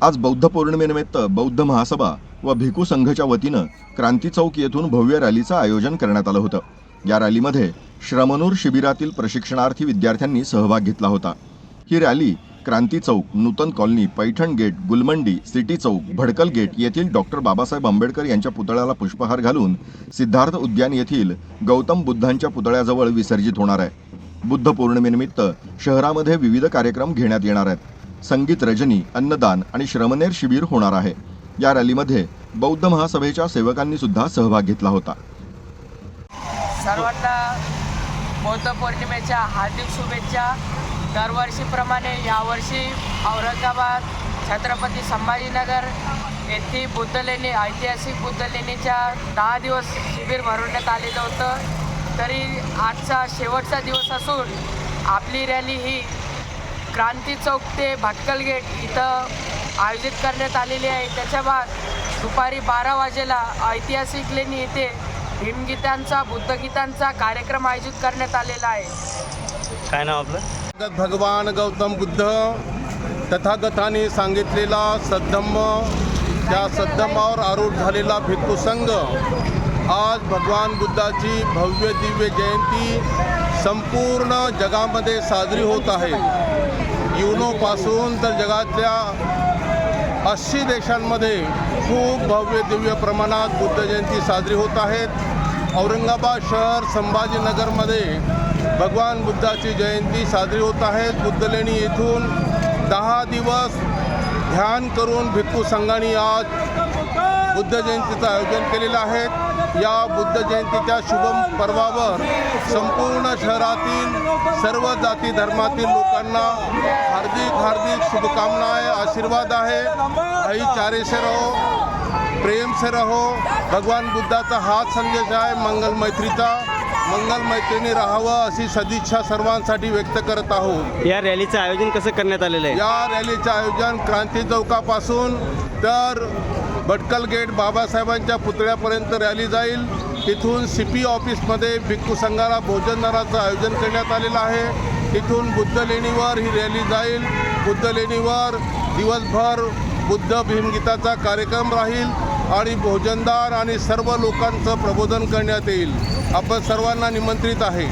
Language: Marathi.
आज बौद्ध पौर्णिमेनिमित्त बौद्ध महासभा व भिकू संघच्या वतीनं क्रांती चौक येथून भव्य रॅलीचं आयोजन करण्यात आलं होतं. या रॅलीमध्ये श्रमनूर शिबिरातील प्रशिक्षणार्थी विद्यार्थ्यांनी सहभाग घेतला होता. ही rally Kranti Chowk Nutan colony Paithan gate Gulmandi city Chowk Bhadkal gate येथील डॉक्टर बाबासाहेब आंबेडकर यांच्या पुतळ्याला पुष्पहार घालून सिद्धार्थ उद्यान येथील गौतम बुद्धांच्या पुतळ्याजवळ विसर्जित होणार आहे. बुद्ध पौर्णिमेनिमित्त शहरामध्ये विविध कार्यक्रम घेण्यात येणार आहेत. संगीत रजनी अन्नदान आणि श्रमनेर शिबिर होणार आहे. या रॅलीमध्ये बौद्ध महासभेच्या सेवकांनी सुद्धा सहभाग घेतला होता. सर्वांना बौद्ध पौर्णिमेच्या हार्दिक शुभेच्छा. दरवर्षीप्रमाणे यावर्षी औरंगाबाद छत्रपती संभाजीनगर येथे बुद्धलेणी ऐतिहासिक बुद्धलेणीच्या दहा दिवस शिबिर भरवण्यात आलेलं होतं. तरी आजचा शेवटचा दिवस असून आपली रॅली ही क्रांती चौक ते भटकल गेट इथं आयोजित करण्यात आलेली आहे. त्याच्या बाद दुपारी बारा वाजेला ऐतिहासिक लेणी येथे भीमगीतांचा बुद्धगीतांचा कार्यक्रम आयोजित करण्यात आलेला आहे. काय नाव आपलं? भगवान गौतम बुद्ध तथागताने सांगितलेला सद्धम्म त्या सद्धम्मावर आरूढ झालेला भिक्खू संघ आज भगवान बुद्धाची भव्य दिव्य जयंती संपूर्ण जगामध्ये साजरी होत आहे. युनोपासून तर जगातल्या अस्सी देशांमध्ये खूप भव्य दिव्य प्रमाणात बुद्ध जयंती साजरी होत आहेत औरंगाबाद शहर संभाजीनगरमध्ये भगवान बुद्धाची जयंती साजरी होत आहे. बुद्धलेणी येथून दहा दिवस ध्यान करून भिक्खू संघाने आज बुद्ध जयंतीचं आयोजन केलेलं आहे. या बुद्ध जयंतीच्या शुभ पर्वावर संपूर्ण शहरातील सर्व जाती धर्मातील लोकांना हार्दिक हार्दिक शुभकामना आहे आशीर्वाद आहे. भाईचारे से रहो प्रेम से रहो. भगवान बुद्धाचा हाच संदेश आहे मंगल मैत्रीचा. मंगल मैत्रीने राहावं अशी सदिच्छा सर्वांसाठी व्यक्त करत आहोत. या रॅलीचं आयोजन कसं करण्यात आलेलं आहे? या रॅलीचं आयोजन क्रांती चौकापासून तर भटकल गेट बाबासाहेबांच्या पुतळ्यापर्यंत रॅली जाईल. तिथून सी पी ऑफिसमध्ये भिक्खू संघाला भोजनदाराचं आयोजन करण्यात आलेलं आहे. तिथून बुद्ध लेणीवर ही रॅली जाईल. बुद्ध लेणीवर दिवसभर बुद्ध भीमगीताचा कार्यक्रम राहील आणि भोजनदार आणि सर्व लोकांचं प्रबोधन करण्यात येईल. आपण सर्वांना निमंत्रित आहे.